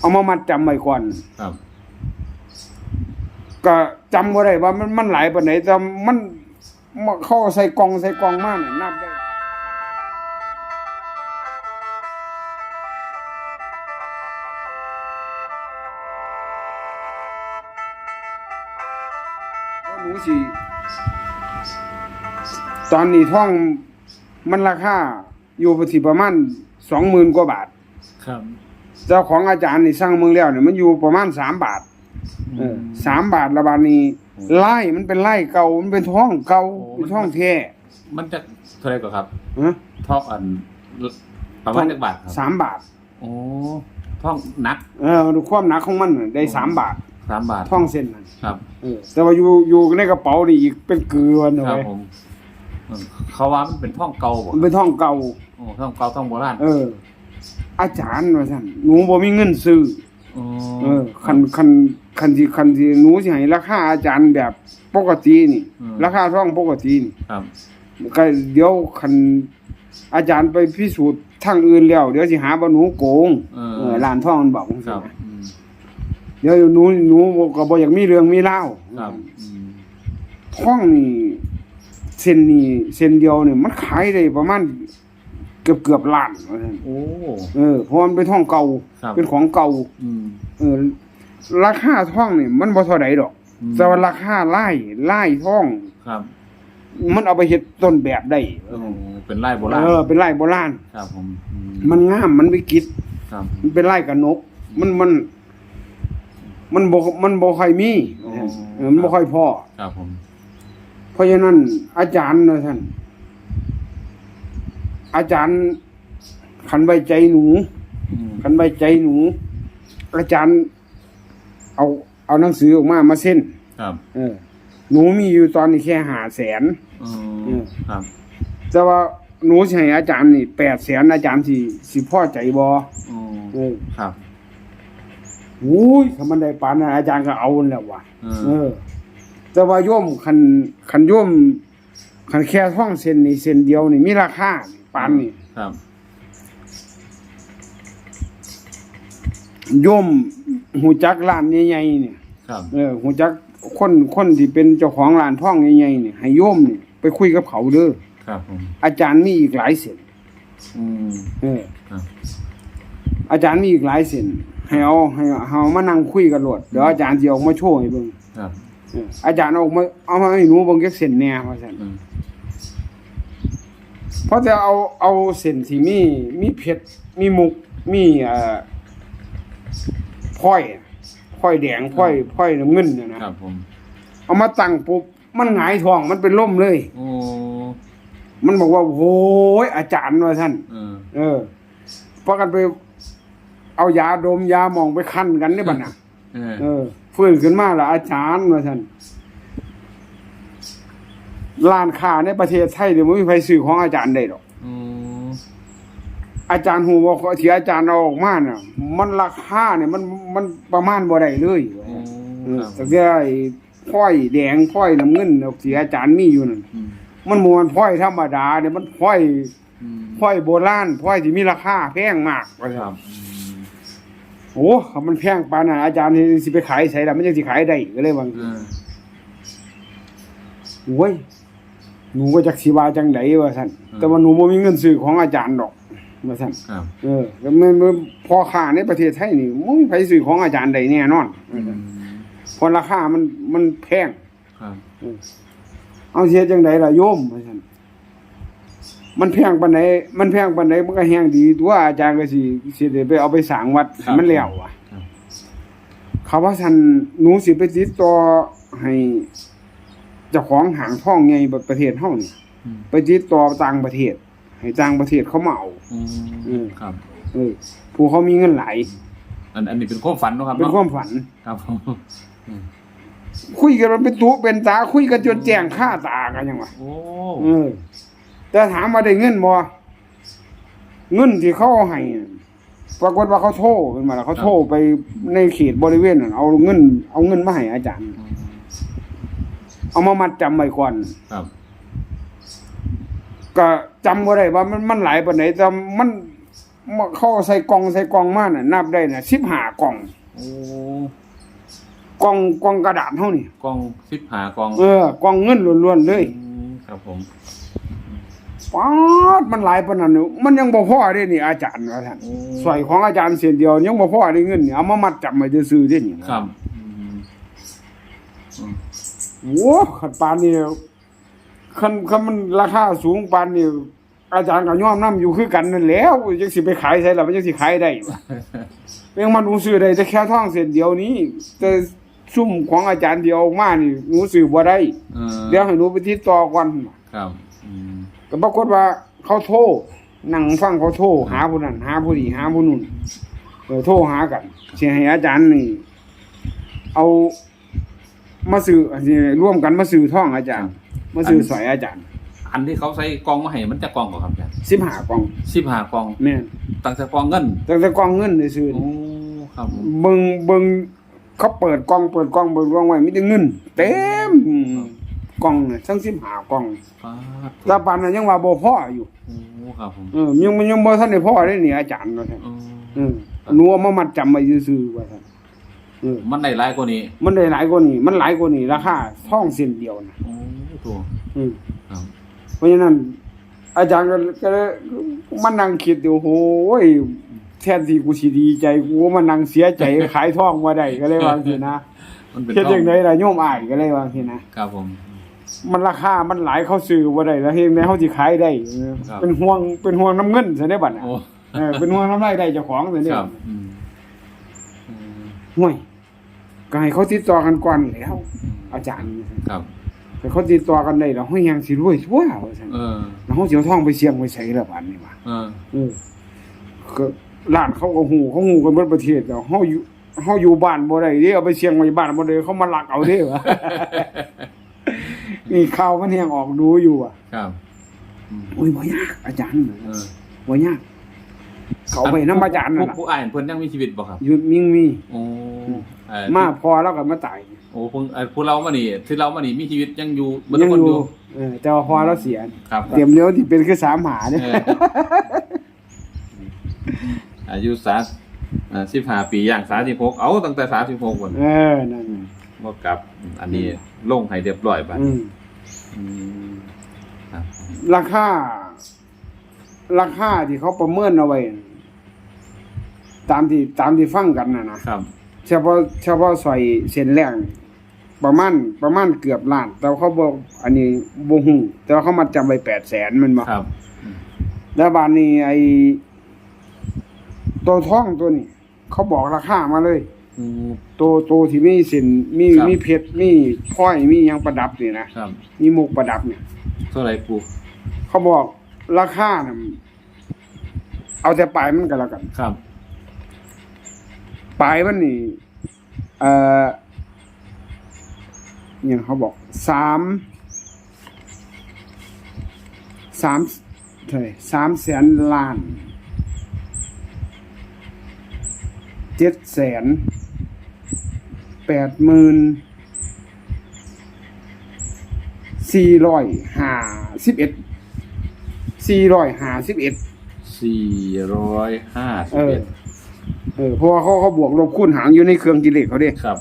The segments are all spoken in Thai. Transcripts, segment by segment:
เอามามัดจำไว้ก่อน ครับก็จำบ่ได้ว่ามันมันหลายปานไหนแต่มันมันเข้าใส่กล่องใส่กล่องมาน่ะนับได้ว่าหนูสิตอนนี้ท่องมันราคาอยู่ประสิประมาณสองหมื่นกว่าบาท ครับ เจ้าของอาจารย์นี่สร้างเมืองแล้วเนี่ยมันอยู่ประมาณสามบาทเออสามบาทละบาทนี้ไล่มันเป็นไล่เก่ามันเป็นท้องเก่าเป็นท้องแท้มันจะเท่าไหรก่อนครับฮะท่องอันประมาณจักบาทครับสามบาท โอ้ท่องหนักเออดูความหนักของมันน่ะได้สามบาทสามบาทท้องเส้นนั่นครับ เออแต่ว่าอยู่อยู่ในกระเป๋านี่อีกเป็นเกลือนะครับเว้ยผมเออเขาว่ามันเป็นท่องเก่าบ่มันเป็นท้องเก่า โอ้ท่องเก่าท่องโบราณเออ อาจารย์ว่าซั่นหนูบ่มีเงินซื้อโอ้เออคันคันคันที่คันที่หนูสิให้ราคาอาจารย์แบบปกตินี่ราคาท้องปกตินี่ครับ ก็เดี๋ยวคันอาจารย์ไปพิสูจน์ทางอื่นแล้ว เดี๋ยวสิหาว่าหนูโกงเออเออร้านทองมันบอกจังคซี่รับนะอืมเดี๋ยวหนูหนูก็บ่อยากมีเรื่องมีเล่าว ครับอืมท้องนี่เส้นนี้เส้นเดียวนี่มันขายได้ประมาณ เกือบเกือบล้านว่าซั่นโอ้ เออเพราะมันเป็นท้องเก่า ครับ เป็นของเก่า อืม เออ ราคาท้องนี่มันบ่เท่าใดดอก อืม แต่ว่าราคาไล่ไล่ท้อง ครับมันเอาไปเฮ็ดต้นแบบได้โอ้เป็นไร่โบราณเออ เป็นไร่โบราณ ครับผมอืมันงาม มันวิกิต ครับมันเป็นไร่กับนก มันมัน มันบ่มันบ่ค่อยมีโอ้เออมันบ่ค่อยพอ ครับผมเพราะฉะนั้นอาจารย์นะท่าน อาจารย์ขันไว้ใจหนูอืมขันไว้ใจหนู อาจารย์ เอาเอาหนังสือออกมามาเส้นครับเออหนูมีอยู่ตอนนี้แค่หาแสนอือืมมครับแต่ว่าหนูสิให้อาจารย์นี่แปดแสนอาจารย์สิสิพ่อใจบออืมเออครับโอ้ยถ้ามันได้ปานนั้นอาจารย์ก็เอาแล้วว่ะเอเอออแต่ว่าโยมคันคันโยมคันแค่ท่องเส้นนี่เส้นเดียวนี่มีราคานี่ ปานนี่ครับโยมหูจักร้านใหญ่ๆเนี่ยครับเออหูจักคนคนที่เป็นเจ้าของร้านท่องใหญ่ๆเนี่ยให้โยมนี่ไปคุยกับเขาเด้อครับผมอาจารย์มีอีกหลายเส้นอืมเออครับอาจารย์มีอีกหลายเส้นให้เอาให้เอามานั่งคุยกันโลดเดี๋ยวอาจารย์สิออกมาโชว์ให้เบิ่งครับเอออาจารย์เอามาเอามาให้หนูเบิ่งจักเส้นแหน่ว่าซั่นอืม เพราะจะเอาเอาเส้นที่มีมีเพชรมีมุกมีเอ่อพลอยพลอยแดงพลอยพลอยน้ำเงินเนยนะครับ ผมเอามาตั้งปุ๊บมันหงายท้องมันเป็นล่มเลย โอ้มันบอกว่าโอ้ยอาจารย์ว่าท่าน เออเออพากันไป เอายาดมยาหมองไปคั้นกันได้บัดน่ะ เออเออฟื้นขึ้นมาแล้วอาจารย์ว่าท่าน ร้านค้าในประเทศไทยเดี๋ยวไม่มีใครซื้อของอาจารย์ได้หรอกอืมอาจารย์หูบอกว่าที่อาจารย์เอาออกมาน่ะมันราคาเนี่ยมันมันประมาณบ่ได้เลยโอ้เออครับแต่ที่ไอ้พ้อยแดงพ้อยน้ำเงินที่อาจารย์มีอยู่นั่นอืมมันบ่มันพ้อยธรรมดาเนี่ยมันพ้อยอืมพ้อยโบราณพ้อยที่มีราคาแพงมากว่าคซั่รันบอืมโอ้ถ้ามันแพงปานนั้นอาจารย์นี่สิไปขายไสล่ะมันจังสิขายได้ก็เลยว่าเออโอ้ย หนูก็จักสิว่าจังไดว่าซั่นแต่ว่าหนูบ่มีเงินซื้อของอาจารย์ดอกว่าซั่นครับเออแล้วมันมันพอค่าในประเทศไทยนี่มึงไปซื้อของอาจารย์ได้แน่นอนอืมเพราะราคามันมันแพงครับเอาเสียจังไดล่ะโยมว่าซั่นมันแพงปานใดมันแพงปานใดมันก็แฮงดีตัวอาจารย์ก็สิสิได้ไปเอาไปสร้างวัดให้มันแล้วอะครับเขาว่าซั่นหนูสิไปติดต่อให้ เจ้าของหางท่องใหญ่ประเทศเฮานี่อืมไปติดต่อต่างประเทศ ให้ต่างประเทศเขามาเอาอือืมมครับเออผู้เขามีเงินหลายอันอันนี้เป็นความฝันเนอะครับเป็นเนาะความฝันครับผมอืมคุยกันมันเป็นตัวเป็นตาคุยกันจนแจ้งค่าตากันยังวะโอ้เออแต่ถามมาได้เงินบ่เงินที่เขาเอาให้น่ะปรากฏว่าเขาโทรเป็นมาแล้วเขาโทรไปในเขตบริเวณนั้นเอาเงิน เอาเงินมาให้อาจารย์อืม เอามามัดจำไว้ก่อนครับ ก็จำบ่ได้ว่ามันมันหลายปานไหนแต่มันมาเข้าใส่กล่องใส่กล่องมาน่ะนับได้น่ะ15กล่องโอ้กล่องกล่องกระดาษเท่านี่กองสิบหากองเออกล่องเงินล้วนๆเลยมครับผม ป๊าดมันหลายปานนั้นอยู่มันยังบ่พอเด้นี่อาจารย์ว่าท่านโอ้สร้อยของอาจารย์เส้นเดียวยังบ่พอได้เงินนี่เอามามัดจับไว้ซื่อๆเด้นี่ครับอืมอืม โอ้คันปานนี้คันคันมันราคาสูงปานนี้อาจารย์ก็ยอมนํอยู่คือกันนั่นแหล้วจังสิไปขายไสล่ะมันจังสิขายได้วะเพียงมันหนูซื้อได้แต่แค่ทองเส้นเดียวนี้ แต่ซุ่มของอาจารย์เดียวมานี่หนูซื้อบ่ได้เออเดี๋ยวให้หนูไปติดต่อก่อนครับอืมก็ปรากฏว่าเขาโทรนั่งฟังเขาโทรหาผู้นั้นหาผู้นี้หาผู้นู้นเออโทรหากันสิให้อาจารย์นี่ เอา มาซื้อสิร่วมกันมาซื้อท่องอาจารย์ มาซื้อสอยอาจารย์ อันที่เขาใส่กองมาให้มันจะกองก่อครับอาจารย์15กล่องสิบหากองแม่นตั้งแต่กองเงินแต่แต่กล่องเงินได้ซื้อโอ้ครับผมเบิ่งเบิ่งเขาเปิดกล่องเปิดกล่องเปิดกล่องไว้มีแต่เงิน เต็มกล่องน่ะทั้ง15กล่องป้าดแตาปานนั้นยังว่าบ่พออยู่โอ้ครับผมเออยังยังบ่ทันได้พอได้นี่อาจารย์ว่าซั่นเออเออหนูเอามามัดจำไว้ซื่อๆว่าซั่นเออมันได้หลายกว่านี้มันได้หลายกว่านี้ มันหลายกว่านี้ราคาทองเส้นเดียวนะโอ้ตัวอืมครับเพราะฉะนั้น อาจารย์ก็ก็เลยมันนั่งคิดอยู่โอ้ยแทนที่กูสิดีใจกูมานั่งเสียใจ ขายทองบ่ได้ก็เลยว่าจังซี่นะมันเป็นเฮ็ดทอจังงไดล่ะโยมอ้ายก็เลยว่าจังซี่นะ ครับผม มันราคา มันหลายเขาซื้อบ่ได้แล้วเฮ็ดจังไดเขาสิขายได้เออครับ เป็นห่วง เป็นห่วงน้ำเงินซะได้บัดน่ะโอ้เออเป็นห่วงน้ำรายได้เจ้าของซะได้ครับอืมอืมห่วย ก็ให้เขาติดต่อกันก่อนแหล้ว อาจารย์ครับแต่เขาติดต่อกันได้แล้วเฮ้ยยังสิรวยชั่วว่าซั่นเออแล้วเขาสิเอาทองไปเสี่ยงไปใส่ละบาดนี้ว่าเออเออก็ร้านเขาก็ฮู้เขาฮู้กันเบิดประเทศแล้วเฮาอยู่เฮาอยู่บ้านบ่ได้เด้เอาไปเสี่ยงไว้บ้านบ่ได้เขามาลักเอาเด้วะนี่ข่าวมันยังออกดูอยู่อะ ครับอืมโอ้ยบ่ยากอาจารย์เออบ่ยาก เขาไปนำอาจารย์นั่นผู้น่ะผู้อ่านเพิ่นยังมีชีวิตบ่ครับอยู่มิ่งมีโอ้เอ่อมาพอแล้วก็มาตายโอ้เพิ่งเอ่อผู้เรามานี่ที่เรามานี่มีชีวิตยังอยู่บ่ยัทุกงคนออยู่ยู่เออแต่ว่าพอแล้วเสีย ครับเตรียมเลี้ยวที่เป็นคือสามหาเนี่ยเอออายุสาอ่าสิบห้าปีอย่างสาสิบหกเอาตั้งแต่สาสิบหกวันเออนั่นน่ะบ่กลับ อันนี้ลงให้เรียบร้อยบัดอืมอืมครับราคาราคาที่เขาประเมินเอาไว้น่ะ ตามที่ตามที่ฟังกันน่ะนะครับ เฉพาะเฉพาะสอยเส้นแรกนี่ประมาณประมาณเกือบล้าน แต่เขาบอกอันนี้บ่ฮู้แต่ว่าเขามาจำไว้800,000มันบ่ครับ แล้วบานนี้ไอ้ตัวทองตัวนี้ เขาบอกราคามาเลย อืมตัวตัวที่มีเส้นมีครับ มีเพชรมีพลอยมีหยังประดับนี่นะครับ มีมุกประดับเนี่ย เท่าไหร่ปูเขาบอกราคาน่ะเอาแต่ปลายมันก็แล้วกัน ครับ ปลายมันนี่เอ่อเนี่ยเขาบอกสามสามเท่าไหร่สามแสนล้านเจ็ดแสนแปดหมื่นสี่ร้อยห้าสิบเอ็ดสี่ร้อยห้าสิบเอ็ดสี่ร้อยห้าสิบเออเอ็ด เออเพราะว่าเขาเขาบวกลบคูณหารอยู่ในเครื่องกิเลสเขาเด้ครับ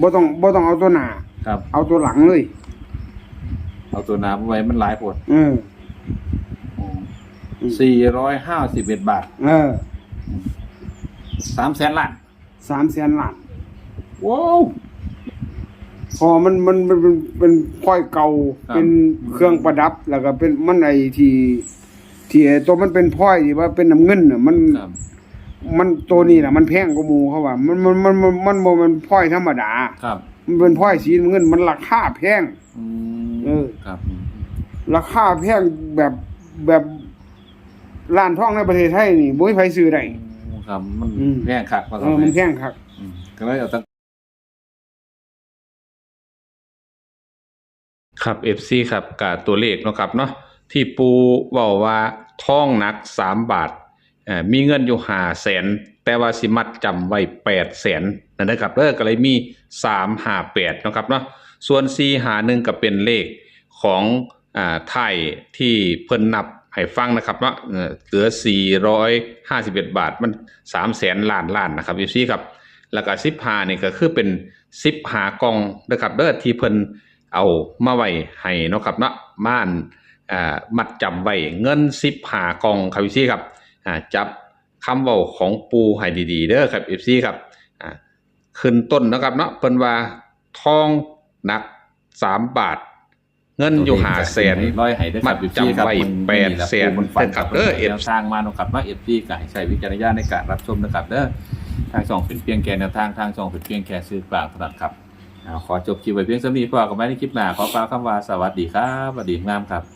บ่ต้องบ่ต้องเอาตัวหน้าครับ เอาตัวหลังเลย เอาตัวน้ำไว้มันหลายปวดเออ สี่ร้อยห้าสิบเอ็ดบาทเออสามแสนล้านสามแสนล้านว้าวพอมันมันมันเป็นเป็นค่อยเก่าครับ เป็นเครื่องประดับแล้วก็เป็นมันไอที่ ที่ไอ้ตัวมันเป็นพลอยที่ว่าเป็นน้ำเงินน่ะมัน ครับ มันตัวนี้น่ะมันแพงกว่าหมู่เขาว่ามันมันมันมันมันบ่แมันพลอยธรรมดา ครับมันเป็นพลอยสีน้ำเงิน มันราคาแพง อืมเออ ครับราคาแพงแบบแบบร้านทองในประเทศไทยนี่บ่มีไผซื้อได้ ครับ มันอืม แพงคักมาเออมันแพงครับ อืมก็เลยเอาตั้ง ครับ FC ครับกับตัวเลขเนาะครับเนาะ ที่ปูเว้าว่าท่องหนัก3บาทมีเงินอยู่5แสนแต่ว่าสิมัดจำไว้แสนนั่นนะครับเด้อก็เลยมี3 5 8เนะครับเนาะส่วน4 5 1ก็เป็นเลขของอไทยที่เพิ่นนับให้ฟังนะครับเนาะเอ่อเหลือ 451 บาท มัน3แสนล้านล้านนะครับอยู่ซี่ครับแล้วก็15นี่ก็คือเป็น15กล่องนะครับเด้อที่เพิ่นเอามาไว้ให้นะครับเนาะม่าน อ่ามัดจำไว้เงิน15กล่องครับอยู่ซี่ครับอ่าจับคำเว้าของปูให้ดีๆเด้อครับ FC ครับอ่าขึ้นต้นเนาะครับเนาะเพิ่นว่าทองหนัก3บาท เงินอยู่หาแสนร้อยให้ได้อครับมัดจำไว้มันแปดแสนมันฝันครักับบเด้เด้ออเอฟสร้างมาเนาะครับว่าเอฟซีก็ให้ใช้วิจารณญาณในการรับชมนะครับเด้อทางช่องเป็นเพียงแค่แนวทางทางช่องเป็นเพียงแค่ซื้อกลางเท่านั้นครับเอาขอจบคลิปไว้เพียงเท่านี้พอกันไว้ในคลิปหน้าขอกล่าวคำว่าสวัสดีครับสวัสดีงามครับ